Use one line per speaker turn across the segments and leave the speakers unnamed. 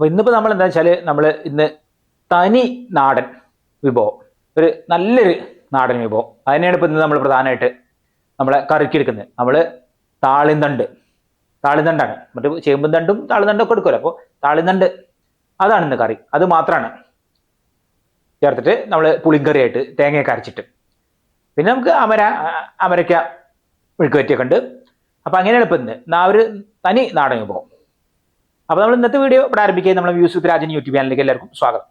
അപ്പോൾ ഇന്നിപ്പോൾ നമ്മൾ എന്താ വെച്ചാൽ നമ്മൾ ഇന്ന് തനി നാടൻ വിഭവം. ഒരു നല്ലൊരു നാടൻ വിഭവം. അതിനെയാണ് ഇപ്പോൾ ഇന്ന് നമ്മൾ പ്രധാനമായിട്ട് നമ്മളെ കറിക്ക് എടുക്കുന്നത് നമ്മൾ താളിന്തണ്ട്. താളിന്തണ്ടാണ്. മറ്റു ചേമ്പും തണ്ടും താളിന്തണ്ടും ഒക്കെ എടുക്കുമല്ലോ അപ്പോൾ താളിന്തണ്ട് അതാണ് ഇന്ന് കറി. അത് മാത്രമാണ് ചേർത്തിട്ട് നമ്മൾ പുളിങ്കറിയായിട്ട് തേങ്ങയൊക്കെ അരച്ചിട്ട്. പിന്നെ നമുക്ക് അമര അമരയ്ക്ക മെഴുക്കുവറ്റിയൊക്കെ ഉണ്ട്. അപ്പോൾ അങ്ങനെയാണ് ഇപ്പം ഇന്ന്. ആ ഒരു തനി നാടൻ വിഭവം. അപ്പോൾ നമ്മൾ ഇന്നത്തെ വീഡിയോ ഇവിടെ ആരംഭിക്കുക നമ്മുടെ വിത്ത് രാജൻ യൂട്യൂബ് ചാനലിലേക്ക് എല്ലാവർക്കും സ്വാഗതം.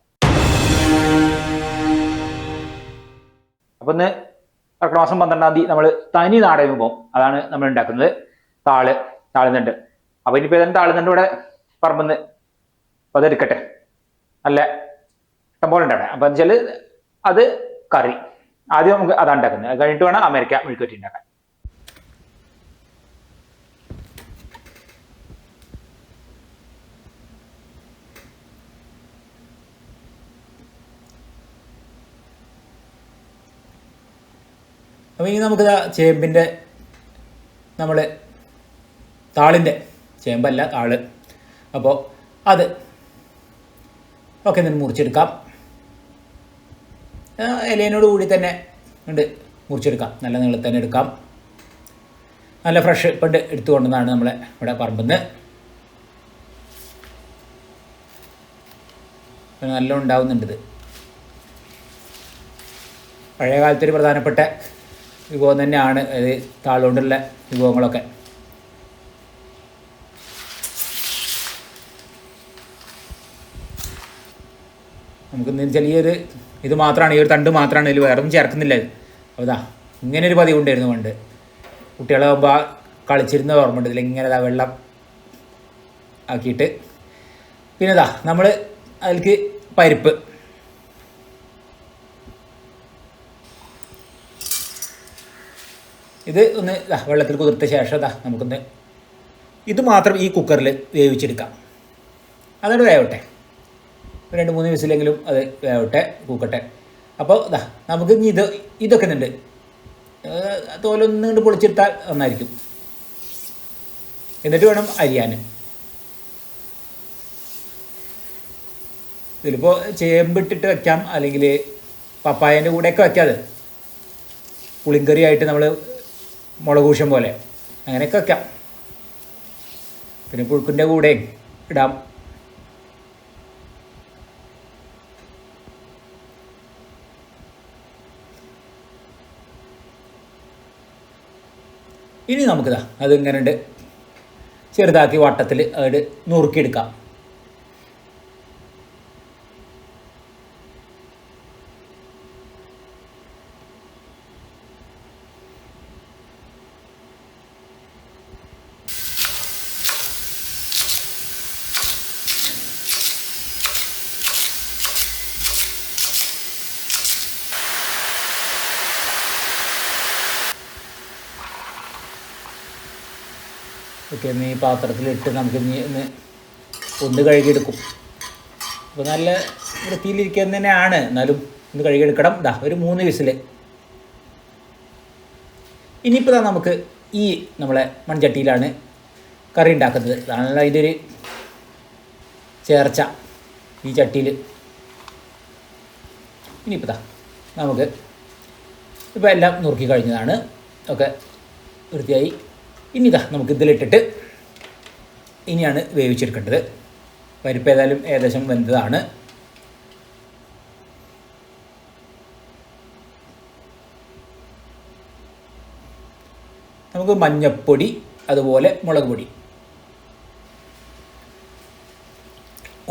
അപ്പോൾ ഇന്ന് മാസം പന്ത്രണ്ടാം തീയതി നമ്മൾ തനി നാടൻ വിഭവം അതാണ് നമ്മൾ ഉണ്ടാക്കുന്നത്. താൾ താളുന്നുണ്ട്. അപ്പോൾ ഇനിയിപ്പോൾ ഏതായാലും താളുന്നുണ്ട് ഇവിടെ പറമ്പെന്ന്. അപ്പോൾ അതെടുക്കട്ടെ നല്ല ഇഷ്ടംപോലെ ഉണ്ടാവണം അപ്പൊ അപ്പോൾ വെച്ചാൽ അത് കറി. ആദ്യം നമുക്ക് അതാണ് ഉണ്ടാക്കുന്നത്. അത് കഴിഞ്ഞിട്ട് വേണം അമേരിക്ക മെഴുക്കുവറ്റി ഉണ്ടാക്കാൻ.
അപ്പോൾ ഇനി നമുക്ക് ചേമ്പിന്റെ നമ്മൾ താളിന്റെ ചേമ്പല്ല താൾ. അപ്പോൾ അത് ഒക്കെ നിന്ന് മുറിച്ചെടുക്കാം. ഇലയിനോട് കൂടി തന്നെ ഉണ്ട് മുറിച്ചെടുക്കാം. നല്ല നീളത്തിൽ തന്നെ എടുക്കാം. നല്ല ഫ്രഷ് പണ്ട് എടുത്തു നമ്മളെ ഇവിടെ പറമ്പെന്ന്. നല്ല ഉണ്ടാവുന്നുണ്ട് പഴയ കാലത്തൊരു പ്രധാനപ്പെട്ട വിഭവം തന്നെയാണ് അത് താളുകൊണ്ടുള്ള വിഭവങ്ങളൊക്കെ. നമുക്ക് വെച്ചാൽ ഈ ഒരു ഇത് മാത്രമാണ് ഈ ഒരു തണ്ട് മാത്രമാണ് ഇതിൽ വേറെ ഒന്നും ചേർക്കുന്നില്ല അതാ ഇതാ. ഇങ്ങനെ ഒരു പതിവ് ഉണ്ടായിരുന്നു പണ്ട്. കുട്ടികളാകുമ്പോൾ കളിച്ചിരുന്ന ഓർമ്മയുണ്ട് ഇതിൽ ഇങ്ങനെ ഇതാ വെള്ളം ആക്കിയിട്ട്. പിന്നെ ഇതാ നമ്മൾ അതിലേക്ക് പരിപ്പ്. ഇത് ഒന്ന് വെള്ളത്തിൽ കുതിർത്ത ശേഷം ദാ നമുക്കൊന്ന് ഇത് മാത്രം ഈ കുക്കറിൽ വേവിച്ചെടുക്കാം. അതോട് വേവട്ടെ. രണ്ട് മൂന്ന് വിസിലെങ്കിലും അത് വേവട്ടെ കൂക്കട്ടെ. അപ്പോൾ ഇതാ നമുക്ക് ഇത് ഇതൊക്കെ ഉണ്ട് തോലൊന്നും കൊണ്ട് പൊളിച്ചെടുത്താൽ നന്നായിരിക്കും. എന്നിട്ട് വേണം അരിയാൻ. ഇതിലിപ്പോൾ ചേമ്പിട്ടിട്ട് വെക്കാം അല്ലെങ്കിൽ പപ്പായന്റെ കൂടെയൊക്കെ വയ്ക്കാതെ പുളിങ്കറിയായിട്ട് നമ്മൾ മുളകൂഷം പോലെ. അങ്ങനെയൊക്കെ വെക്കാം. പിന്നെ പുഴുക്കിന്റെ കൂടെ ഇടാം. ഇനി നമുക്കിതാ അതിങ്ങനെ ഉണ്ട് ചെറുതാക്കി വട്ടത്തിൽ അത് നുറുക്കിയെടുക്കാം. ഒക്കെ ഈ പാത്രത്തിലിട്ട് നമുക്ക് ഇന്ന് ഒന്ന് കഴുകിയെടുക്കും. അപ്പോൾ നല്ല വൃത്തിയിലിരിക്കുന്നത് തന്നെയാണ്. എന്നാലും ഒന്ന് കഴുകിയെടുക്കണം. ഇതാ ഒരു മൂന്ന് വിസിൽ ഇനിയിപ്പോൾ ഇതാ നമുക്ക് ഈ നമ്മളെ മൺചട്ടിയിലാണ് കറി ഉണ്ടാക്കുന്നത്. അതാണല്ലോ അതിന്റെ ഒരു ചേർച്ച ഈ ചട്ടിയിൽ ഇനിയിപ്പോൾ നമുക്ക് ഇപ്പോൾ എല്ലാം നുറുക്കി കഴിഞ്ഞതാണ്. ഒക്കെ വൃത്തിയായി ഇനി ഇതാ നമുക്ക് ഇതിലിട്ടിട്ട് ഇനിയാണ് വേവിച്ചെടുക്കേണ്ടത്. പരിപ്പ് ഏതായാലും ഏകദേശം വെന്തതാണ്. നമുക്ക് മഞ്ഞപ്പൊടി അതുപോലെ മുളക് പൊടി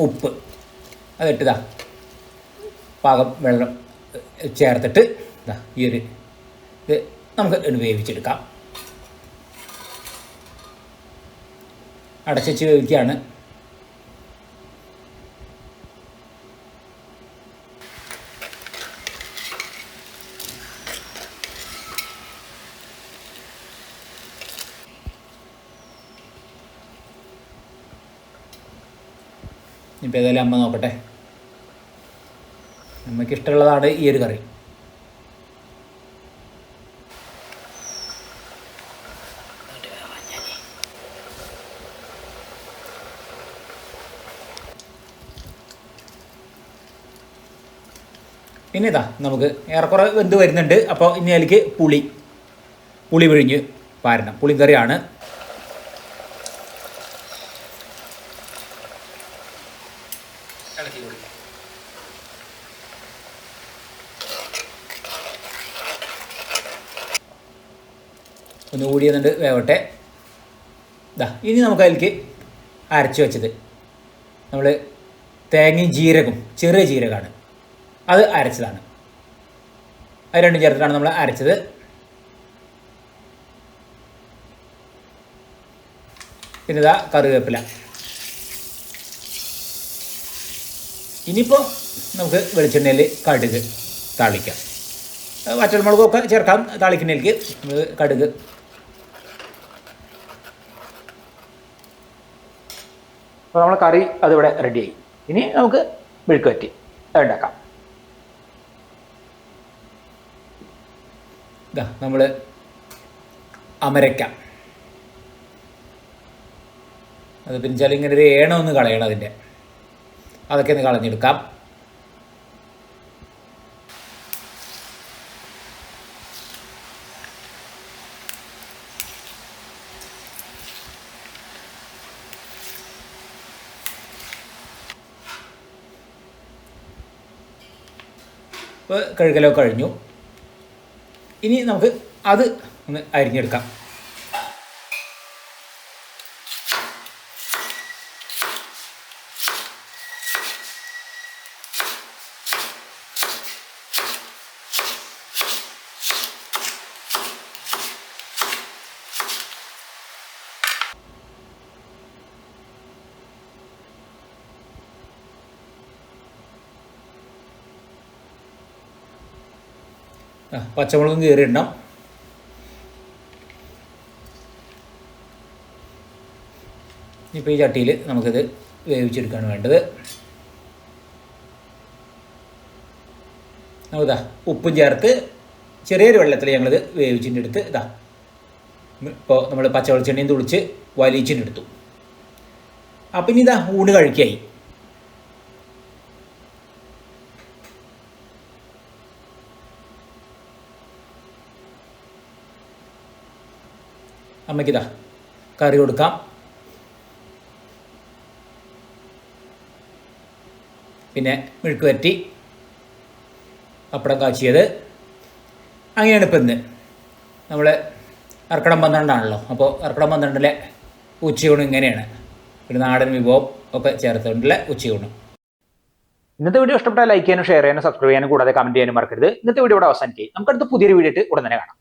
ഉപ്പ് അതിട്ടിതാ പാകം വെള്ളം ചേർത്തിട്ട് ഈ ഒരു ഇത് നമുക്ക് വേവിച്ചെടുക്കാം. അടച്ചു വയ്ക്കുകയാണ്. ഇപ്പം ഏതായാലും അമ്മ നോക്കട്ടെ. അമ്മയ്ക്ക് ഇഷ്ടമുള്ളതാണ് ഈ ഒരു കറി. പിന്നെ ഇതാ നമുക്ക് ഏറെക്കുറെ വെന്ത് വരുന്നുണ്ട്. അപ്പോൾ ഇനി അതിലേക്ക് പുളി. പുളി പിഴിഞ്ഞ് പാരണം പുളിക്കറിയാണ് ഒന്ന് കൂടി വേവട്ടെ. ഇതാ ഇനി നമുക്ക് അതിലേക്ക് അരച്ച് വെച്ചത്. നമ്മൾ തേങ്ങയും ജീരകവും ചെറിയ ജീരകമാണ്. അത് അരച്ചതാണ്. അത് രണ്ടും ചേർത്തിട്ടാണ് നമ്മൾ അരച്ചത്. പിന്നെ കറിവേപ്പില. ഇനിയിപ്പോൾ നമുക്ക് വെളിച്ചെണ്ണയിൽ കടുക് താളിക്കാം. വറ്റൽമുളകൊക്കെ ചേർക്കാം താളിക്കുന്നതിലേക്ക് കടുക്.
അപ്പോൾ നമ്മൾ കറി അതിവിടെ റെഡിയായി ഇനി നമുക്ക് മെഴുക്കുവറ്റി ഉണ്ടാക്കാം.
ഇതാ നമ്മൾ അമരയ്ക്ക അത് പിരിച്ചാൽ ഇങ്ങനെ ഒരു ഏണ ഒന്ന് കളയണം അതിന്റെ. അതൊക്കെ ഒന്ന് കളഞ്ഞെടുക്കാം. ഇപ്പോൾ കഴുകലോ കഴിഞ്ഞു. ഇനി നമുക്ക് അത് ഒന്ന് അരിഞ്ഞെടുക്കാം. പച്ചമുളകും കീറിയിടണം. ഇപ്പോൾ ഈ ചട്ടിയിൽ നമുക്കിത് വേവിച്ചെടുക്കാണ് വേണ്ടത്. നമുക്കിതാ ഉപ്പും ചേർത്ത് ചെറിയൊരു വെള്ളത്തിൽ ഞങ്ങളിത് വേവിച്ചിട്ട് എടുത്ത് ഇതാ ഇപ്പോൾ നമ്മൾ പച്ച വെളിച്ചെണ്ണയും തുളിച്ച് വലിച്ചിട്ടെടുത്തു അപ്പം ഇനി ഇതാ ഊണ് കഴിക്കായി. അമ്മയ്ക്കിതാ കറി കൊടുക്കാം. പിന്നെ മെഴുക്ക് വരട്ടി പപ്പടം കാച്ചിയത്. അങ്ങനെയാണ് ഇപ്പം ഇന്ന്. നമ്മൾ അർക്കടം പന്ത്രണ്ടാണല്ലോ അപ്പോൾ അർക്കടം പന്ത്രണ്ടിലെ ഉച്ചയൂണ് ഇങ്ങനെയാണ്. ഒരു നാടൻ വിഭവം ഒക്കെ ചേർത്തുകൊണ്ടുള്ള ഉച്ചയൂണ്.
ഇന്നത്തെ വീഡിയോ ഇഷ്ടപ്പെട്ടാൽ ലൈക്ക് ചെയ്യാനും ഷെയർ ചെയ്യാനും സബ്സ്ക്രൈബ് ചെയ്യാനും കൂടാതെ കമന്റ് ചെയ്യാനും മറക്കരുത്. ഇന്നത്തെ വീഡിയോ ഇവിടെ അവസാനിക്കും. നമുക്ക് അടുത്ത പുതിയൊരു വീഡിയോ ഉടൻ തന്നെ കാണാം.